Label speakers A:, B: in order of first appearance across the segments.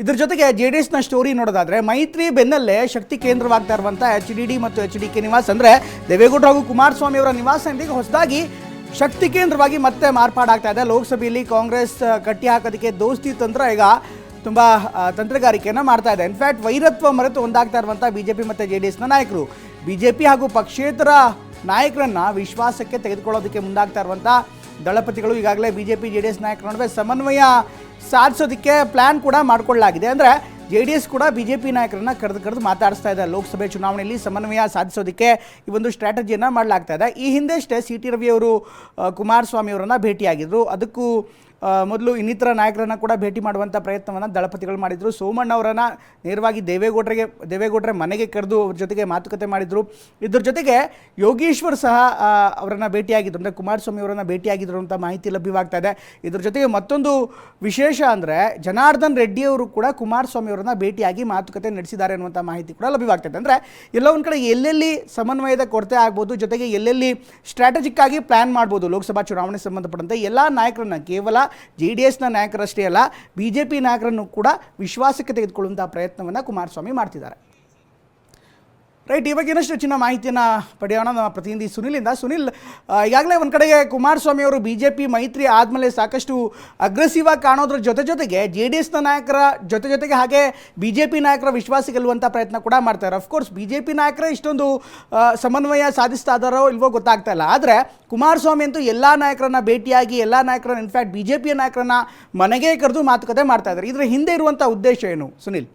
A: ಇದ್ರ ಜೊತೆಗೆ J D ಎಸ್ನ ಸ್ಟೋರಿ ನೋಡೋದಾದ್ರೆ, ಮೈತ್ರಿ ಬೆನ್ನಲ್ಲೇ ಶಕ್ತಿ ಕೇಂದ್ರವಾಗ್ತಾ ಇರುವಂಥ ಎಚ್ ಡಿ ಡಿ ಮತ್ತು ಎಚ್ ಡಿ ಕೆ ನಿವಾಸ್ ಅಂದರೆ ದೇವೇಗೌಡ ಹಾಗೂ ಕುಮಾರಸ್ವಾಮಿ ಅವರ ನಿವಾಸ ಇದೀಗ ಹೊಸದಾಗಿ ಶಕ್ತಿ ಕೇಂದ್ರವಾಗಿ ಮತ್ತೆ ಮಾರ್ಪಾಡಾಗ್ತಾ ಇದೆ. ಲೋಕಸಭೆಯಲ್ಲಿ ಕಾಂಗ್ರೆಸ್ ಕಟ್ಟಿ ಹಾಕೋದಕ್ಕೆ ದೋಸ್ತಿ ತಂತ್ರ ಈಗ ತುಂಬ ತಂತ್ರಗಾರಿಕೆಯನ್ನು ಮಾಡ್ತಾ ಇದೆ. ಇನ್ಫ್ಯಾಕ್ಟ್ ವೈರತ್ವ ಮರೆತು ಒಂದಾಗ್ತಾ ಇರುವಂಥ ಬಿ ಜೆ ಪಿ ಮತ್ತು ಜೆ ಡಿ ಎಸ್ನ ನಾಯಕರು. ಬಿ ಜೆ ಪಿ ಹಾಗೂ ಪಕ್ಷೇತರ ನಾಯಕರನ್ನ ವಿಶ್ವಾಸಕ್ಕೆ ತೆಗೆದುಕೊಳ್ಳೋದಕ್ಕೆ ಮುಂದಾಗ್ತಾ ಇರುವಂಥ ದಳಪತಿಗಳು ಈಗಾಗಲೇ B J P J D S ನಾಯಕರ ನಡುವೆ ಸಮನ್ವಯ ಸಾಧಿಸೋದಕ್ಕೆ ಪ್ಲ್ಯಾನ್ ಕೂಡ ಮಾಡಿಕೊಳ್ಳಲಾಗಿದೆ. ಅಂದರೆ ಜೆ ಡಿ ಎಸ್ ಕೂಡ ಬಿ ಜೆ ಪಿ ನಾಯಕರನ್ನ ಕರೆದು ಕರೆದು ಮಾತಾಡಿಸ್ತಾ ಇದೆ. ಲೋಕಸಭೆ ಚುನಾವಣೆಯಲ್ಲಿ ಸಮನ್ವಯ ಸಾಧಿಸೋದಕ್ಕೆ ಈ ಒಂದು ಸ್ಟ್ರಾಟಜಿಯನ್ನು ಮಾಡಲಾಗ್ತಾ ಇದೆ. ಈ ಹಿಂದೆಷ್ಟೇ ಸಿ ಟಿ ರವಿ ಅವರು ಕುಮಾರಸ್ವಾಮಿ ಅವರನ್ನು ಭೇಟಿಯಾಗಿದ್ದರು ಅದಕ್ಕೂ ಮೊದಲು ಇನ್ನಿತರ ನಾಯಕರನ್ನು ಕೂಡ ಭೇಟಿ ಮಾಡುವಂಥ ಪ್ರಯತ್ನವನ್ನು ದಳಪತಿಗಳು ಮಾಡಿದರು. ಸೋಮಣ್ಣ ಅವರನ್ನು ನೇರವಾಗಿ ದೇವೇಗೌಡರಿಗೆ, ದೇವೇಗೌಡರ ಮನೆಗೆ ಕರೆದು ಅವ್ರ ಜೊತೆಗೆ ಮಾತುಕತೆ ಮಾಡಿದರು. ಇದ್ರ ಜೊತೆಗೆ ಯೋಗೀಶ್ವರ್ ಸಹ ಅವರನ್ನು ಭೇಟಿಯಾಗಿದ್ದರು ಅಂದರೆ ಕುಮಾರಸ್ವಾಮಿ ಅವರನ್ನು ಭೇಟಿಯಾಗಿದ್ದರು ಅಂತ ಮಾಹಿತಿ ಲಭ್ಯವಾಗ್ತಾ ಇದೆ. ಇದ್ರ ಜೊತೆಗೆ ಮತ್ತೊಂದು ವಿಶೇಷ ಅಂದರೆ ಜನಾರ್ದನ್ ರೆಡ್ಡಿಯವರು ಕೂಡ ಕುಮಾರಸ್ವಾಮಿ ಅವರನ್ನು ಭೇಟಿಯಾಗಿ ಮಾತುಕತೆ ನಡೆಸಿದ್ದಾರೆ ಅನ್ನುವಂಥ ಮಾಹಿತಿ ಕೂಡ ಲಭ್ಯವಾಗ್ತದೆ ಅಂದರೆ ಎಲ್ಲ ಒಂದು ಕಡೆ ಎಲ್ಲೆಲ್ಲಿ ಸಮನ್ವಯದ ಕೊರತೆ ಆಗ್ಬೋದು, ಜೊತೆಗೆ ಎಲ್ಲೆಲ್ಲಿ ಸ್ಟ್ರಾಟಜಿಕ್ ಆಗಿ ಪ್ಲ್ಯಾನ್ ಮಾಡ್ಬೋದು ಲೋಕಸಭಾ ಚುನಾವಣೆ ಸಂಬಂಧಪಟ್ಟಂತೆ ಎಲ್ಲ ನಾಯಕರನ್ನ ಕೇವಲ ಜೆ ಡಿ ಎಸ್ನ ನಾಯಕರಷ್ಟೇ ಅಲ್ಲ, ಬಿ ಜೆ ಪಿ ನಾಯಕರನ್ನು ಕೂಡ ವಿಶ್ವಾಸಕ್ಕೆ ತೆಗೆದುಕೊಳ್ಳುವಂಥ ಪ್ರಯತ್ನವನ್ನು ಕುಮಾರಸ್ವಾಮಿ ಮಾಡ್ತಿದ್ದಾರೆ. ರೈಟ್ ಇವಾಗ ಇನ್ನಷ್ಟು ಹೆಚ್ಚಿನ ಮಾಹಿತಿಯನ್ನು ಪಡೆಯೋಣ ನಮ್ಮ ಪ್ರತಿನಿಧಿ ಸುನಿಲಿಂದ. ಸುನಿಲ್ ಈಗಾಗಲೇ ಒಂದು ಕಡೆಗೆ ಕುಮಾರಸ್ವಾಮಿ ಅವರು ಬಿ ಜೆ ಪಿ ಮೈತ್ರಿ ಆದಮೇಲೆ ಸಾಕಷ್ಟು ಅಗ್ರೆಸಿವ್ ಆಗಿ ಕಾಣೋದ್ರ ಜೊತೆ ಜೊತೆಗೆ ಜೆ ಡಿ ಎಸ್ನ ನಾಯಕರ ಜೊತೆ ಜೊತೆಗೆ ಹಾಗೆ ಬಿ ಜೆ ಪಿ ನಾಯಕರ ವಿಶ್ವಾಸ ಗೆಲ್ಲುವಂಥ ಪ್ರಯತ್ನ ಕೂಡ ಮಾಡ್ತಾರೆ ಅಫ್ಕೋರ್ಸ್ ಬಿ ಜೆ ಪಿ ನಾಯಕರೇ ಇಷ್ಟೊಂದು ಸಮನ್ವಯ ಸಾಧಿಸ್ತಾ ಇದ್ದಾರೋ ಇಲ್ವೋ ಗೊತ್ತಾಗ್ತಾ ಇಲ್ಲ. ಆದರೆ ಕುಮಾರಸ್ವಾಮಿ ಅಂತೂ ಎಲ್ಲ ನಾಯಕರನ್ನ ಭೇಟಿಯಾಗಿ, ಎಲ್ಲ ನಾಯಕರನ್ನ ಇನ್ಫ್ಯಾಕ್ಟ್ ಬಿ ಜೆ ಪಿಯ ನಾಯಕರನ್ನ ಮನೆಗೆ ಕರೆದು ಮಾತುಕತೆ ಮಾಡ್ತಾ ಇದ್ದಾರೆ ಇದರ ಹಿಂದೆ ಇರುವಂಥ ಉದ್ದೇಶ ಏನು, ಸುನಿಲ್?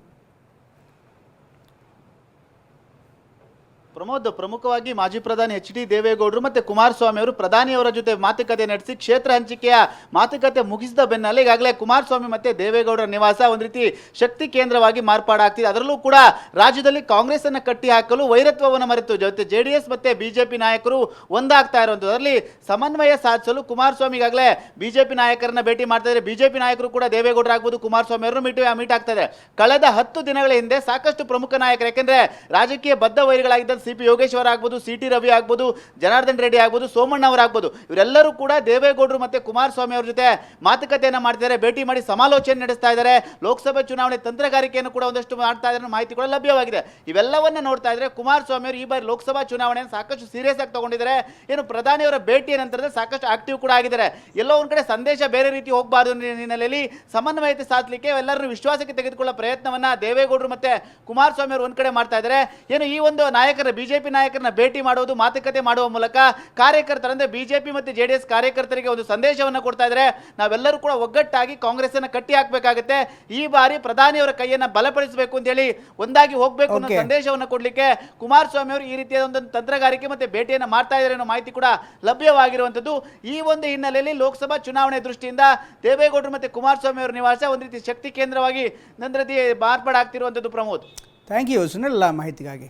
B: ಪ್ರಮೋದ್ ಪ್ರಮುಖವಾಗಿ ಮಾಜಿ ಪ್ರಧಾನಿ ಎಚ್ ಡಿ ದೇವೇಗೌಡರು ಮತ್ತೆ ಕುಮಾರಸ್ವಾಮಿ ಅವರು ಪ್ರಧಾನಿಯವರ ಜೊತೆ ಮಾತುಕತೆ ನಡೆಸಿ ಕ್ಷೇತ್ರ ಹಂಚಿಕೆಯ ಮಾತುಕತೆ ಮುಗಿಸಿದ ಬೆನ್ನಲ್ಲೇ ಈಗಾಗಲೇ ಕುಮಾರಸ್ವಾಮಿ ಮತ್ತೆ ದೇವೇಗೌಡರ ನಿವಾಸ ಒಂದು ರೀತಿ ಶಕ್ತಿ ಕೇಂದ್ರವಾಗಿ ಮಾರ್ಪಾಡಾಗ್ತಿದೆ. ಅದರಲ್ಲೂ ಕೂಡ ರಾಜ್ಯದಲ್ಲಿ ಕಾಂಗ್ರೆಸ್ ಅನ್ನ ಕಟ್ಟಿ ಹಾಕಲು ವೈರತ್ವವನ್ನು ಮರೆತು ಜೊತೆ ಜೆ ಡಿ ಎಸ್ ಮತ್ತೆ ಬಿಜೆಪಿ ನಾಯಕರು ಒಂದಾಗ್ತಾ ಇರುವಂಥದ್ದು. ಅದರಲ್ಲಿ ಸಮನ್ವಯ ಸಾಧಿಸಲು ಕುಮಾರಸ್ವಾಮಿ ಈಗಾಗಲೇ ಬಿಜೆಪಿ ನಾಯಕರನ್ನ ಭೇಟಿ ಮಾಡ್ತಾ ಇದ್ದಾರೆ. ಬಿಜೆಪಿ ನಾಯಕರು ಕೂಡ ದೇವೇಗೌಡರು ಆಗ್ಬೋದು ಕುಮಾರಸ್ವಾಮಿ ಅವರು ಮೀಟ್ ಮೀಟ್ ಆಗ್ತಾರೆ ಕಳೆದ ಹತ್ತು ದಿನಗಳ ಹಿಂದೆ ಸಾಕಷ್ಟು ಪ್ರಮುಖ ನಾಯಕರು, ಯಾಕೆಂದ್ರೆ ರಾಜಕೀಯ ಬದ್ಧ ವೈರಿಗಳಾಗಿದ್ದ ಸಿ ಪಿ ಯೋಗೇಶ್ವರ ಆಗ್ಬೋದು ಸಿ ಟಿ ರವಿ ಆಗ್ಬೋದು, ಜನಾರ್ದನ್ ರೆಡ್ಡಿ ಆಗ್ಬೋದು, ಸೋಮಣ್ಣ ಅವರಾಗ್ಬೋದು. ಇವರೆಲ್ಲರೂ ಕೂಡ ದೇವೇಗೌಡರು ಮತ್ತೆ ಕುಮಾರಸ್ವಾಮಿ ಅವರ ಜೊತೆ ಮಾತುಕತೆಯನ್ನು ಮಾಡ್ತಿದ್ದಾರೆ, ಭೇಟಿ ಮಾಡಿ ಸಮಾಲೋಚನೆ ನಡೆಸ್ತಾ ಇದ್ದಾರೆ. ಲೋಕಸಭೆ ಚುನಾವಣೆ ತಂತ್ರಗಾರಿಕೆಯನ್ನು ಕೂಡ ಒಂದಷ್ಟು ಮಾಡ್ತಾ ಇದ್ದಾರೆ ಮಾಹಿತಿ ಕೂಡ ಲಭ್ಯವಾಗಿದೆ. ಇವೆಲ್ಲವನ್ನ ನೋಡ್ತಾ ಇದ್ರೆ ಕುಮಾರಸ್ವಾಮಿ ಅವರು ಈ ಬಾರಿ ಲೋಕಸಭಾ ಚುನಾವಣೆಯನ್ನು ಸಾಕಷ್ಟು ಸೀರಿಯಸ್ ಆಗಿ ತಗೊಂಡಿದ್ದಾರೆ. ಏನು ಪ್ರಧಾನಿಯವರ ಭೇಟಿಯ ನಂತರದಲ್ಲಿ ಸಾಕಷ್ಟು ಆಕ್ಟಿವ್ ಕೂಡ ಆಗಿದ್ದಾರೆ. ಎಲ್ಲೋ ಒಂದು ಕಡೆ ಸಂದೇಶ ಬೇರೆ ರೀತಿ ಹೋಗಬಾರ್ದು ಹಿನ್ನೆಲೆಯಲ್ಲಿ ಸಮನ್ವಯತೆ ಸಾಧಲಿಕ್ಕೆ ಎಲ್ಲರನ್ನು ವಿಶ್ವಾಸಕ್ಕೆ ತೆಗೆದುಕೊಳ್ಳೋ ಪ್ರಯತ್ನವನ್ನ ದೇವೇಗೌಡರು ಮತ್ತೆ ಕುಮಾರಸ್ವಾಮಿ ಅವರು ಒಂದ್ ಕಡೆ ಮಾಡ್ತಾ ಇದ್ದಾರೆ. ಏನು ಈ ಒಂದು ನಾಯಕರ ಬಿಜೆಪಿ ನಾಯಕರನ್ನ ಭೇಟಿ ಮಾಡೋದು ಮಾತುಕತೆ ಮಾಡುವ ಮೂಲಕ ಕಾರ್ಯಕರ್ತರಂದ್ರೆ ಬಿಜೆಪಿ ಮತ್ತೆ ಜೆಡಿಎಸ್ ಕಾರ್ಯಕರ್ತರಿಗೆ ಒಂದು ಸಂದೇಶವನ್ನ ಕೊಡ್ತಾ ಇದ್ದಾರೆ. ನಾವೆಲ್ಲರೂ ಕೂಡ ಒಗ್ಗಟ್ಟಾಗಿ ಕಾಂಗ್ರೆಸ್ ಅನ್ನ ಕಟ್ಟಿ ಹಾಕಬೇಕಾಗುತ್ತೆ. ಈ ಬಾರಿ ಪ್ರಧಾನಿಯವರ ಕೈಯನ್ನ ಬಲಪಡಿಸಬೇಕು ಅಂತ ಹೇಳಿ ಒಂದಾಗಿ ಹೋಗ್ಬೇಕು ಅನ್ನೋ. ಸಂದೇಶವನ್ನು ಕೊಡ್ಲಿಕ್ಕೆ ಕುಮಾರಸ್ವಾಮಿ ಅವರು ಈ ರೀತಿಯ ಒಂದು ತಂತ್ರಗಾರಿಕೆ ಮತ್ತೆ ಭೇಟಿಯನ್ನು ಮಾಡ್ತಾ ಇದ್ದಾರೆ ಅನ್ನೋ ಮಾಹಿತಿ ಕೂಡ ಲಭ್ಯವಾಗಿರುವಂತದ್ದು ಈ ಒಂದು ಹಿನ್ನೆಲೆಯಲ್ಲಿ ಲೋಕಸಭಾ ಚುನಾವಣೆ ದೃಷ್ಟಿಯಿಂದ ದೇವೇಗೌಡರು ಮತ್ತೆ ಕುಮಾರಸ್ವಾಮಿ ಅವರ ನಿವಾಸ ಒಂದು ರೀತಿ ಶಕ್ತಿ ಕೇಂದ್ರವಾಗಿ ನಂತರದಿ ಮಾರ್ಪಾಡಾಗ್ತಿರುವಂಥದ್ದು ಪ್ರಮೋದ್.
A: ಥ್ಯಾಂಕ್ ಯು ಸುನಿಲ್ ಮಾಹಿತಿಗಾಗಿ.